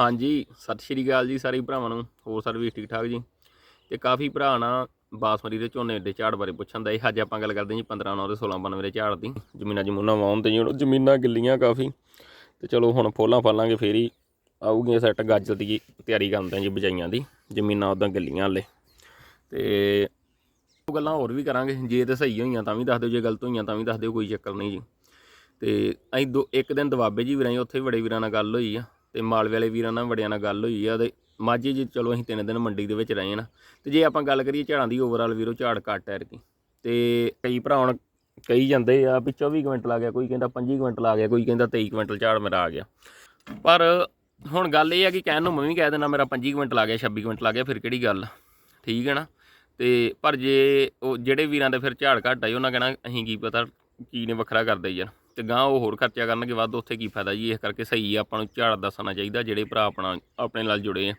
ਹਾਂਜੀ, ਸਤਿ ਸ਼੍ਰੀ ਅਕਾਲ ਜੀ ਸਾਰੇ ਭਰਾਵਾਂ ਨੂੰ, ਹੋਰ ਸਾਰੇ ਵੀ ਠੀਕ ਠਾਕ ਜੀ। ਤੇ ਕਾਫੀ ਭਰਾ ਨਾ ਬਾਸਮਤੀ ਦੇ ਝੋਨੇ ਦੇ ਝਾੜ ਬਾਰੇ ਪੁੱਛਣ ਦਾ ਇਹ ਅੱਜ ਆਪਾਂ ਗੱਲ ਕਰਦੇ ਹਾਂ ਜੀ 15 9 ਦੇ 16 92 ਦੇ ਝਾੜ ਦੀ। ਜ਼ਮੀਨਾਂ ਜਮੂਨਾਂ ਵਾਉਣ ਤੇ ਜ਼ਮੀਨਾਂ ਗਿੱਲੀਆਂ ਕਾਫੀ। ਤੇ ਚਲੋ ਹੁਣ ਫੋਲਾਂ ਫਾਲਾਂਗੇ, ਫੇਰ ਹੀ ਆਊਗੀਆਂ ਸੈੱਟ ਗਾਜਰ ਦੀ ਤਿਆਰੀ ਕਰਦੇ ਹਾਂ ਜੀ ਬਜਾਈਆਂ ਦੀ, ਜ਼ਮੀਨਾਂ ਉਦਾਂ ਗਿੱਲੀਆਂ ਹਲੇ। ਤੇ ਉਹ ਗੱਲਾਂ ਹੋਰ ਵੀ ਕਰਾਂਗੇ, ਜੇ ਤੇ ਸਹੀ ਹੋਈਆਂ ਤਾਂ ਵੀ ਦੱਸ ਦਿਓ, ਜੇ ਗਲਤ ਹੋਈਆਂ ਤਾਂ ਵੀ ਦੱਸ ਦਿਓ, ਕੋਈ ਚੱਕਰ ਨਹੀਂ ਜੀ। ਤੇ ਅਸੀਂ ਦੋ, ਇੱਕ ਦਿਨ ਦਵਾਬੇ ਜੀ ਵੀਰਾਂ ਜੀ, ਉੱਥੇ ਵੀ ਬੜੇ ਵੀਰਾਂ ਨਾਲ ਗੱਲ ਹੋਈ ਆ। ਤੇ ਮਾਲਵੇ ਵਾਲੇ ਵੀਰਾਂ ਨਾਲ ਬੜਿਆਂ ਨਾਲ ਗੱਲ ਹੋਈ ਆ ਤੇ ਮਾਝੇ ਜੀ ਚਲੋ ਅਸੀਂ ਤਿੰਨ ਦਿਨ ਮੰਡੀ ਦੇ ਵਿੱਚ ਰਹੇ ਨਾ, ਤੇ ਜੇ ਆਪਾਂ ਗੱਲ ਕਰੀਏ ਝਾੜਾਂ ਦੀ ਓਵਰਆਲ ਵੀਰੋ ਝਾੜ ਘੱਟ ਹੈ ਰਕੀ ਤੇ ਕਈ ਭਰਾ ਹੁਣ ਕਈ ਜਾਂਦੇ ਆ ਵੀ 24 ਕੁਇੰਟਲ ਆ ਗਿਆ, ਕੋਈ ਕਹਿੰਦਾ 25 ਕੁਇੰਟਲ ਆ ਗਿਆ, ਕੋਈ ਕਹਿੰਦਾ 23 ਕੁਇੰਟਲ ਝਾੜ ਮੇਰਾ ਆ ਗਿਆ। ਪਰ ਹੁਣ ਗੱਲ ਇਹ ਆ ਕਿ ਕਹਿਣ ਨੂੰ ਮੈਂ ਵੀ ਕਹਿ ਦਿੰਦਾ ਮੇਰਾ 25 ਕੁਇੰਟਲ ਆ ਗਿਆ 26 ਕੁਇੰਟਲ ਆ ਗਿਆ, ਫਿਰ ਕਿਹੜੀ ਗੱਲ? ਠੀਕ ਹੈ ਨਾ? ਤੇ ਪਰ ਜੇ ਉਹ ਜਿਹੜੇ ਵੀਰਾਂ ਦੇ ਫਿਰ ਝਾੜ ਘੱਟ ਆਈ ਉਹਨਾਂ ਕਹਿਣਾ ਅਸੀਂ ਕੀ ਪਤਾ, ਕੀ ਨੇ ਵੱਖਰਾ ਕਰਦੇ ਯਾਰ। ਤੇ ਗਾਂ ਉਹ ਹੋਰ ਖਰਚਾ ਕਰਨਗੇ, ਵੱਧ ਉੱਥੇ ਕੀ ਫਾਇਦਾ ਜੀ? ਇਸ ਕਰਕੇ ਸਹੀ ਆ, ਆਪਾਂ ਨੂੰ ਝਾੜ ਦੱਸਣਾ ਚਾਹੀਦਾ, ਜਿਹੜੇ ਭਰਾ ਆਪਣਾ, ਆਪਣੇ ਨਾਲ ਜੁੜੇ ਆ।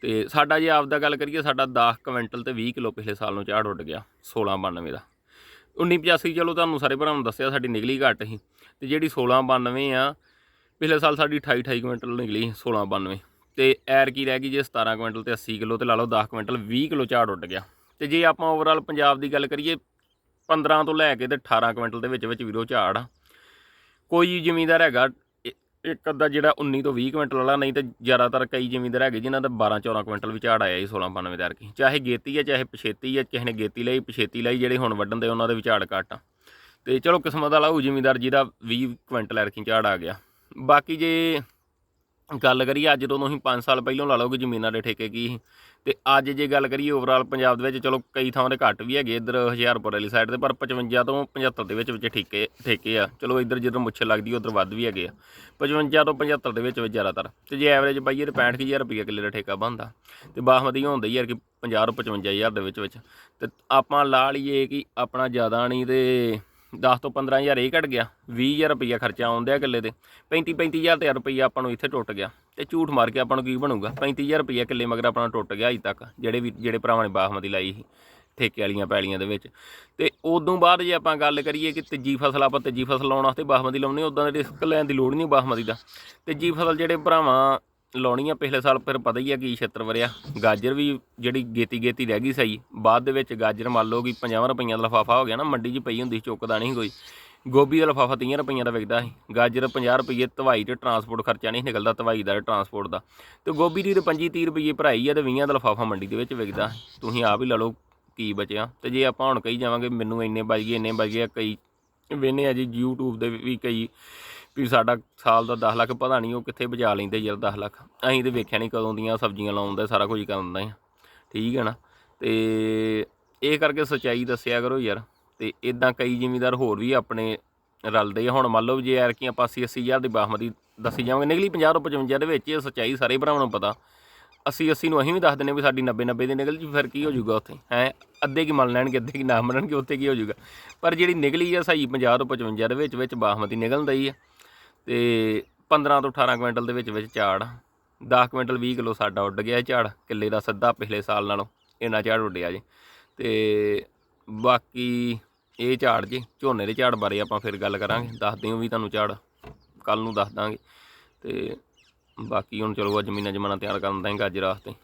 ਤੇ ਸਾਡਾ ਜੇ ਆਪਦਾ ਗੱਲ ਕਰੀਏ, ਸਾਡਾ 10 ਕੁਇੰਟਲ ਤੇ 20 ਕਿਲੋ ਪਿਛਲੇ ਸਾਲ ਨੂੰ ਝਾੜ ਉੱਡ ਗਿਆ 1692 ਦਾ। 1985 ਚਲੋ ਤੁਹਾਨੂੰ ਸਾਰੇ ਭਰਾ ਨੂੰ ਦੱਸਿਆ, ਸਾਡੀ ਨਿਕਲੀ ਘੱਟ ਸੀ। ਤੇ ਜਿਹੜੀ 1692 ਆ, ਪਿਛਲੇ ਸਾਲ ਸਾਡੀ 28 28 ਕੁਇੰਟਲ ਨਿਕਲੀ 1692 ਤੇ ਐਰ ਕੀ ਰਹਿ ਗਈ ਜੇ 17 ਕੁਇੰਟਲ ਤੇ 80 ਕਿਲੋ, ਤੇ ਲਾ ਲਓ 10 ਕੁਇੰਟਲ 20 ਕਿਲੋ ਝਾੜ ਉੱਡ ਗਿਆ। ਤੇ ਜੇ ਆਪਾਂ ਓਵਰਆਲ ਪੰਜਾਬ ਦੀ ਗੱਲ ਕਰੀਏ 15 ਤੋਂ ਲੈ ਕੇ ਤੇ 18 ਕੁਇੰਟਲ ਦੇ ਵਿੱਚ ਵਿੱਚ ਵੀਰੋ ਝਾੜ ਆ। ਕੋਈ ਜ਼ਿਮੀਂਦਾਰ ਹੈਗਾ ਇੱਕ ਅੱਧਾ ਜਿਹੜਾ 19 ਤੋਂ 20 ਕੁਇੰਟਲ ਵਾਲਾ, ਨਹੀਂ ਤੇ ਜ਼ਿਆਦਾਤਰ ਕਈ ਜ਼ਿਮੀਂਦਾਰ ਹੈਗੇ ਜਿਨ੍ਹਾਂ ਦਾ 12 14 ਕੁਇੰਟਲ ਵੀ ਝਾੜ ਆਇਆ ਜੀ 1692 ਦਾ ਅਰਕੀ ਚਾਹੇ ਗੇਤੀ ਹੈ ਚਾਹੇ ਪਛੇਤੀ ਹੈ ਕਿਸੇ ਨੇ ਗੇਤੀ ਲਈ, ਪਛੇਤੀ ਲਈ ਜਿਹੜੇ ਹੁਣ ਵੱਢਣ ਦੇ ਉਹਨਾਂ ਦੇ ਵਿਚਾੜ ਘੱਟ ਆ। ਤੇ ਚਲੋ ਕਿਸਮਤ ਵਾਲਾ ਉਹ ਜ਼ਿਮੀਂਦਾਰ ਜਿਹਦਾ 20 ਕੁਇੰਟਲ ਐਰਕੀ ਝਾੜ ਆ ਗਿਆ। ਬਾਕੀ ਜੇ ਗੱਲ ਕਰੀਏ, ਅੱਜ ਤੋਂ ਤੁਸੀਂ 5 ਸਾਲ ਪਹਿਲਾਂ ਲਾ ਲਓ ਕਿ ਜ਼ਮੀਨਾਂ ਦੇ ਠੇਕੇ ਕੀ ਸੀ। ਤੇ ਅੱਜ ਜੇ ਗੱਲ ਕਰੀਏ ਓਵਰਆਲ ਪੰਜਾਬ ਦੇ ਵਿੱਚ, ਚਲੋ ਕਈ ਥਾਵਾਂ ਦੇ ਘੱਟ ਵੀ ਹੈਗੇ, ਇੱਧਰ ਹੁਸ਼ਿਆਰਪੁਰ ਵਾਲੀ ਸਾਈਡ ਤੇ, ਪਰ 55 ਤੋਂ 75 ਦੇ ਵਿੱਚ ਵਿੱਚ ਠੇਕੇ ਠੇਕੇ ਆ। ਚਲੋ ਇੱਧਰ ਜਿੱਧਰ ਮੁੱਛ ਲੱਗਦੀ, ਉਧਰ ਵੱਧ ਵੀ ਹੈਗੇ ਆ। 55 ਤੋਂ 75 ਦੇ ਵਿੱਚ ਵਿੱਚ ਜ਼ਿਆਦਾਤਰ। ਤੇ ਜੇ ਐਵਰੇਜ ਪਾਈਏ ਤੇ 65000 ਰੁਪਏ ਕਿੱਲੇ ਦਾ ਠੇਕਾ ਬਣਦਾ। ਤੇ ਬਾਸਮਤੀ ਹੁੰਦਾ ਯਾਰ ਕਿ 50 ਤੋਂ 55000 ਦੇ ਵਿੱਚ ਵਿੱਚ। ਤੇ ਆਪਾਂ ਲਾ ਲਈਏ ਕਿ ਆਪਣਾ ਜ਼ਿਆਦਾ ਨਹੀਂ ਤੇ 10 ਤੋਂ 15000 ਇਹ ਘਟ ਗਿਆ 20000 ਰੁਪਈਆ ਖਰਚਾ ਆਉਂਦਾ ਕਿੱਲੇ ਤੇ। 35 35000 ਤੇ ਰੁਪਈਆ ਆਪਾਂ ਨੂੰ ਇੱਥੇ ਟੁੱਟ ਗਿਆ। ਤੇ ਝੂਠ ਮਾਰ ਕੇ ਆਪਾਂ ਨੂੰ ਕੀ ਬਣੂਗਾ? 35000 ਰੁਪਈਆ ਕਿੱਲੇ ਮਗਰ ਆਪਣਾ ਟੁੱਟ ਗਿਆ ਅਜੇ ਤੱਕ, ਜਿਹੜੇ ਵੀ ਜਿਹੜੇ ਭਰਾਵਾਂ ਨੇ ਬਾਸਮਤੀ ਲਾਈ ਸੀ, ਠੇਕੇ ਵਾਲੀਆਂ ਪੈਲੀਆਂ ਦੇ ਵਿੱਚ। ਤੇ ਉਦੋਂ ਬਾਅਦ ਜੇ ਆਪਾਂ ਗੱਲ ਕਰੀਏ ਕਿ ਤੀਜੀ ਫਸਲ ਆਪਾਂ ਤੀਜੀ ਫਸਲ ਲਾਉਣ ਵਾਸਤੇ ਬਾਸਮਤੀ ਲਾਉਣੀ, ਉਦਾਂ ਦੇ ਰਿਸਕ ਲੈਣ ਦੀ ਲੋੜ ਨਹੀਂ ਬਾਸਮਤੀ ਦਾ। ਤੀਜੀ ਫਸਲ ਜਿਹੜੇ ਭਰਾਵਾਂ ਲਾਉਣੀ ਆ ਪਿਛਲੇ ਸਾਲ ਫਿਰ ਪਤਾ ਹੀ ਆ ਕੀ ਛੇਤਰ ਵਰਿਆ। ਗਾਜਰ ਵੀ ਜਿਹੜੀ ਗੇਤੀ ਗੇਤੀ ਰਹਿ ਗਈ ਸਹੀ ਬਾਅਦ ਦੇ ਵਿੱਚ ਗਾਜਰ ਮੰਨ ਲਓ ਕਿ 50 ਰੁਪਈਆਂ ਦਾ ਲਫਾਫਾ ਹੋ ਗਿਆ ਨਾ ਮੰਡੀ 'ਚ ਪਈ ਹੁੰਦੀ ਸੀ, ਚੁੱਕਦਾ ਨਹੀਂ ਕੋਈ। ਗੋਭੀ ਦਾ ਲਫਾਫਾ 30 ਰੁਪਈਆਂ ਦਾ ਵਿਕਦਾ ਸੀ। ਗਾਜਰ 50 ਰੁਪਈਏ ਤਵਾਈ ਤੇ ਟਰਾਂਸਪੋਰਟ ਖਰਚਾ ਨਹੀਂ ਨਿਕਲਦਾ ਤਵਾਈ ਦਾ ਟਰਾਂਸਪੋਰਟ ਦਾ। ਤੇ ਗੋਭੀ ਦੀ ਤੇ 25 30 ਰੁਪਈਏ ਭਰਾਈ ਆ ਤੇ 20 ਦਾ ਲਫਾਫਾ ਮੰਡੀ ਦੇ ਵਿੱਚ ਵਿਕਦਾ ਤੁਸੀਂ ਆਪ ਹੀ ਲਾ ਲਓ ਕੀ ਬਚਿਆ। ਤੇ ਜੇ ਆਪਾਂ ਹੁਣ ਕਹੀ ਜਾਵਾਂਗੇ ਮੈਨੂੰ ਇੰਨੇ ਬਚ ਗਏ ਇੰਨੇ ਬਚ ਗਏ ਕਈ ਵੇਨੇ ਆ ਜੀ YouTube ਦੇ ਵੀ ਕਈ ਵੀ ਸਾਡਾ ਸਾਲ ਦਾ 10 ਲੱਖ, ਪਤਾ ਨਹੀਂ ਉਹ ਕਿੱਥੇ ਬਚਾ ਲੈਂਦੇ ਯਾਰ 10 ਲੱਖ। ਅਸੀਂ ਤੇ ਵੇਖਿਆ ਨਹੀਂ ਕਦੋਂ ਦੀਆਂ ਸਬਜ਼ੀਆਂ ਲਾਉਂਦਾ ਸਾਰਾ ਕੁਝ ਕਰਦਾ ਆ। ਠੀਕ ਹੈ ਨਾ? ਤੇ ਇਹ ਕਰਕੇ ਸੱਚਾਈ ਦੱਸਿਆ ਕਰੋ ਯਾਰ। ਤੇ ਇਦਾਂ ਕਈ ਜ਼ਿਮੀਦਾਰ ਹੋਰ ਵੀ ਆਪਣੇ ਰਲਦੇ ਆ। ਹੁਣ ਮੰਨ ਲਓ ਜੇ ਯਾਰ ਕੀ ਆਪਾਂ 80 80000 ਦੀ ਬਾਸਮਤੀ ਦੱਸੀ ਜਾਵਾਂਗੇ, ਨਿਕਲੀ 50 ਤੋਂ 55 ਦੇ ਵਿੱਚ, ਇਹ ਸੱਚਾਈ ਸਾਰੇ ਭਰਾਵਾਂ ਨੂੰ ਪਤਾ। 80 80 ਨੂੰ ਅਸੀਂ ਵੀ ਦੱਸ ਦਿੰਦੇ ਵੀ ਸਾਡੀ 90 90 ਦੀ ਨਿਕਲ ਜੀ, ਫਿਰ ਕੀ ਹੋ ਜਾਊਗਾ ਉੱਥੇ? ਹੈ? ਅੱਧੇ ਕੀ ਮੰਨ ਲੈਣਗੇ, ਅੱਧੇ ਕੀ ਨਾ ਮੰਨਣਗੇ, ਉੱਥੇ ਕੀ ਹੋ ਜਾਊਗਾ ਪਰ ਜਿਹੜੀ ਨਿਕਲੀ ਆ ਸਹੀ 50 ਤੋਂ 55 ਦੇ ਵਿੱਚ ਵਿੱਚ ਬਾਸਮਤੀ ਨਿਕਲਦਾ ਹੀ ਆ। ਤੇ 15 ਤੋਂ 18 ਕੁਇੰਟਲ ਦੇ ਵਿੱਚ ਵਿੱਚ ਝਾੜ 10 ਕੁਇੰਟਲ 20 ਕਿਲੋ ਸਾਡਾ ਉੱਡ ਗਿਆ ਝਾੜ, ਕਿੱਲੇ ਦਾ ਸਿੱਧਾ ਪਿਛਲੇ ਸਾਲ ਨਾਲੋਂ ਇੰਨਾ ਝਾੜ ਉੱਡਿਆ ਜੀ। ਤੇ ਬਾਕੀ ਇਹ ਝਾੜ ਜੀ, ਝੋਨੇ ਦੇ ਝਾੜ ਬਾਰੇ ਆਪਾਂ ਫਿਰ ਗੱਲ ਕਰਾਂਗੇ, ਦੱਸ ਦਿਓ ਵੀ ਤੁਹਾਨੂੰ ਝਾੜ ਕੱਲ ਨੂੰ ਦੱਸ ਦਾਂਗੇ। ਤੇ ਬਾਕੀ ਹੁਣ ਚਲੋ ਅੱਜ ਜ਼ਮੀਨਾਂ ਜਮਾਨਾ ਤਿਆਰ ਕਰਨ ਦਾ ਗਾਜਰ ਵਾਸਤੇ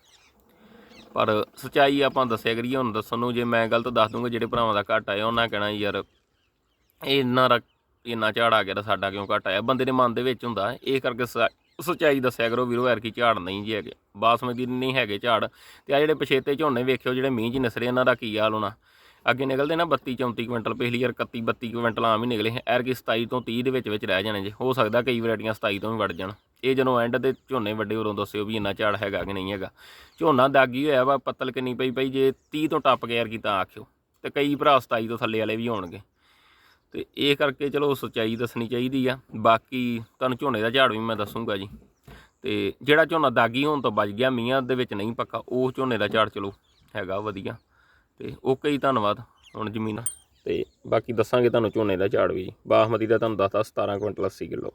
ਪਰ ਸਚਾਈ ਆਪਾਂ ਦੱਸਿਆ ਕਰੀਏ, ਹੁਣ ਦੱਸਣ ਨੂੰ ਜੇ ਮੈਂ ਗਲਤ ਦੱਸ ਦੂੰਗਾ, ਜਿਹੜੇ ਭਰਾਵਾਂ ਦਾ ਘਟ ਆਇਆ ਉਹਨਾਂ ਕਹਿਣਾ ਯਾਰ, ਇਹ ਇੰਨਾ ਇੰਨਾ ਝਾੜ ਆ ਗਿਆ ਤਾਂ ਸਾਡਾ ਕਿਉਂ ਘਟ ਆਇਆ ਬੰਦੇ ਦੇ ਮਨ ਦੇ ਵਿੱਚ ਹੁੰਦਾ, ਇਹ ਕਰਕੇ ਸ- ਸੱਚਾਈ ਦੱਸਿਆ ਕਰੋ ਵੀਰੋ ਯਾਰ ਕੀ ਝਾੜ ਨਹੀਂ ਜੀ ਹੈਗੇ। ਬਾਸਮਤੀ ਨਹੀਂ ਹੈਗੇ ਝਾੜ। ਤੇ ਆ ਜਿਹੜੇ ਪਛੇਤੇ ਝੋਨੇ ਵੇਖਿਓ, ਜਿਹੜੇ ਮੀਂਹ 'ਚ ਨਿਸਰੇ ਇਹਨਾਂ ਦਾ ਕੀ ਹਾਲ ਹੋਣਾ? ਅੱਗੇ ਨਿਕਲਦੇ ਨਾ 32 34 ਕੁਇੰਟਲ, ਪਿਛਲੀ ਯਾਰ 31 32 ਕੁਇੰਟਲ ਆਮ ਹੀ ਨਿਕਲੇ ਐਰ ਕੀ 27 ਤੋਂ 30 ਦੇ ਵਿੱਚ ਵਿੱਚ ਰਹਿ ਜਾਣੇ ਜੇ। ਹੋ ਸਕਦਾ ਕਈ ਵੈਰਾਈਟੀਆਂ 27 ਤੋਂ ਵੀ ਵੜ ਜਾਣ। ਇਹ ਜਦੋਂ ਐਂਡ ਤੇ ਝੋਨੇ ਵੱਡੇ ਉਦੋਂ ਦੱਸਿਓ ਵੀ ਇੰਨਾ ਝਾੜ ਹੈਗਾ ਕਿ ਨਹੀਂ ਹੈਗਾ। ਝੋਨਾ ਦਾਗੀ ਹੋਇਆ ਵਾ, ਪੱਤਲ ਕਿੰਨੀ ਪਈ ਪਈ ਜੇ 30 ਤੋਂ ਟੱਪ ਗਿਆ ਕੀ ਤਾਂ ਆਖਿਓ। ਤੇ ਕਈ ਭਰਾ 27 ਤੋਂ ਥੱਲੇ ਵਾਲੇ ਵੀ ਹੋਣਗੇ। ਤੇ ਇਹ ਕਰਕੇ ਚਲੋ ਸੱਚਾਈ ਦੱਸਣੀ ਚਾਹੀਦੀ ਆ। ਬਾਕੀ ਤੁਹਾਨੂੰ ਝੋਨੇ ਦਾ ਝਾੜ ਵੀ ਮੈਂ ਦੱਸੂਗਾ ਜੀ। ਤੇ ਜਿਹੜਾ ਝੋਨਾ ਦਾਗੀ ਹੋਣ ਤੋਂ ਬਚ ਗਿਆ ਮੀਆਂ ਦੇ ਵਿੱਚ ਨਹੀਂ ਪੱਕਾ, ਉਹ ਝੋਨੇ ਦਾ ਝਾੜ ਚਲੋ ਹੈਗਾ ਵਧੀਆ। ਤੇ ਓਕੇ ਜੀ, ਧੰਨਵਾਦ ਹੁਣ ਜ਼ਮੀਨਾਂ। ਤੇ ਬਾਕੀ ਦੱਸਾਂਗੇ ਤੁਹਾਨੂੰ ਝੋਨੇ ਦਾ ਝਾੜ ਵੀ ਜੀ। ਬਾਸਮਤੀ ਦਾ ਤੁਹਾਨੂੰ ਦੱਸਤਾ 17 ਕੁਇੰਟਲ 80 ਕਿਲੋ।